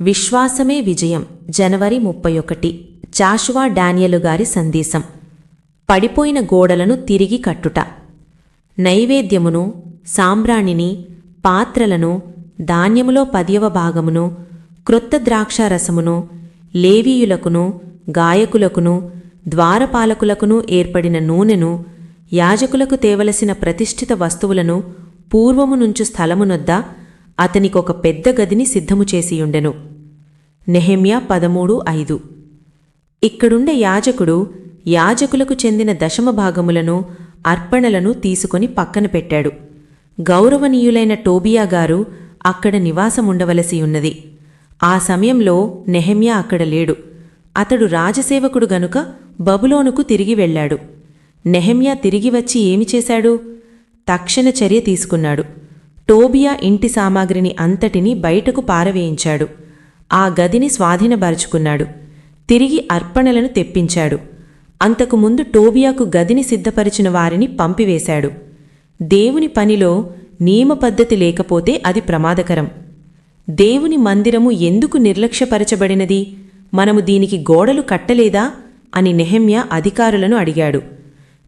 విశ్వాసమే విజయం. జనవరి ముప్పై ఒకటి. జాషువా డానియలు గారి సందేశం. పడిపోయిన గోడలను తిరిగి కట్టుట. నైవేద్యమును సాంబ్రాణిని పాత్రలను ధాన్యములో పదియవ భాగమును క్రొత్త ద్రాక్షారసమును లేవీయులకును గాయకులకును ద్వారపాలకులకును ఏర్పడిన నూనెను యాజకులకు తేవలసిన ప్రతిష్ఠిత వస్తువులను పూర్వము నుంచు స్థలమునొద్ద అతనికొక పెద్ద గదిని సిద్ధము చేసియుండెను. నెహెమ్యా పదమూడు ఐదు. ఇక్కడుండే యాజకుడు యాజకులకు చెందిన దశమ భాగములను అర్పణలను తీసుకొని పక్కన పెట్టాడు. గౌరవనీయులైన టోబియా గారు అక్కడ నివాసముండవలసి ఉన్నది ఆ సమయంలో నెహెమ్యా అక్కడ లేడు. అతడు రాజసేవకుడు గనుక బబులోనుకు తిరిగి వెళ్ళాడు. నెహెమ్యా తిరిగి వచ్చి ఏమి చేశాడు? తక్షణ చర్య తీసుకున్నాడు. టోబియా ఇంటి సామాగ్రిని అంతటినీ బయటకు పారవేయించాడు. ఆ గదిని స్వాధీనపరుచుకున్నాడు. తిరిగి అర్పణలను తెప్పించాడు. అంతకుముందు టోబియాకు గదిని సిద్ధపరిచిన వారిని పంపివేశాడు. దేవుని పనిలో నియమ పద్ధతి లేకపోతే అది ప్రమాదకరం. దేవుని మందిరము ఎందుకు నిర్లక్ష్యపరచబడినది? మనము దీనికి గోడలు కట్టలేదా? అని నెహమ్య అధికారులను అడిగాడు.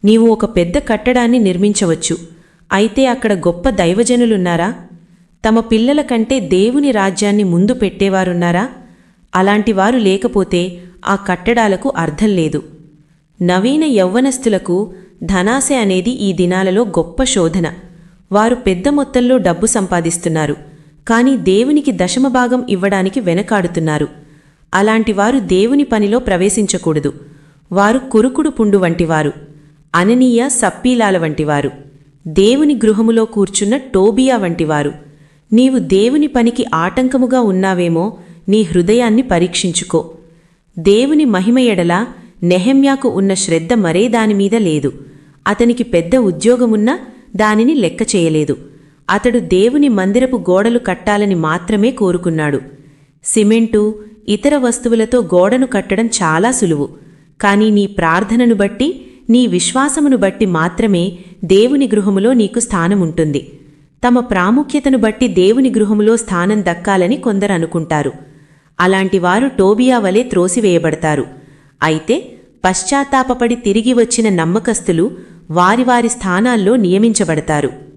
నీవు ఒక పెద్ద కట్టడాన్ని నిర్మించవచ్చు. అయితే అక్కడ గొప్ప దైవజనులున్నారా? తమ పిల్లల కంటే దేవుని రాజ్యాన్ని ముందు పెట్టేవారున్నారా? అలాంటివారు లేకపోతే ఆ కట్టడాలకు అర్థం లేదు. నవీన యవ్వనస్తులకు ధనాశ అనేది ఈ దినాలలో గొప్ప శోధన. వారు పెద్ద మొత్తంలో డబ్బు సంపాదిస్తున్నారు. కానీ దేవునికి దశమభాగం ఇవ్వడానికి వెనకాడుతున్నారు. అలాంటి వారు దేవుని పనిలో ప్రవేశించకూడదు. వారు కురుకుడు పుండు వంటివారు. అననీయ సప్పీలాల వంటివారు. దేవుని గృహములో కూర్చున్న టోబియా వంటివారు. నీవు దేవుని పనికి ఆటంకముగా ఉన్నావేమో నీ హృదయాన్ని పరీక్షించుకో. దేవుని మహిమ ఎడల నెహెమ్యాకు ఉన్న శ్రద్ధ మరే దానిమీద లేదు. అతనికి పెద్ద ఉద్యోగమున్నా దానిని లెక్క చేయలేదు. అతడు దేవుని మందిరపు గోడలు కట్టాలని మాత్రమే కోరుకున్నాడు. సిమెంటు ఇతర వస్తువులతో గోడను కట్టడం చాలా సులువు. కాని నీ ప్రార్థనను బట్టి నీ విశ్వాసమును బట్టి మాత్రమే దేవుని గృహములో నీకు స్థానముంటుంది. తమ ప్రాముఖ్యతను బట్టి దేవుని గృహములో స్థానం దక్కాలని కొందరు అనుకుంటారు. అలాంటి వారు టోబియా వలె త్రోసివేయబడతారు. అయితే పశ్చాత్తాపపడి తిరిగి వచ్చిన నమ్మకస్తులు వారి వారి స్థానాల్లో నియమించబడతారు.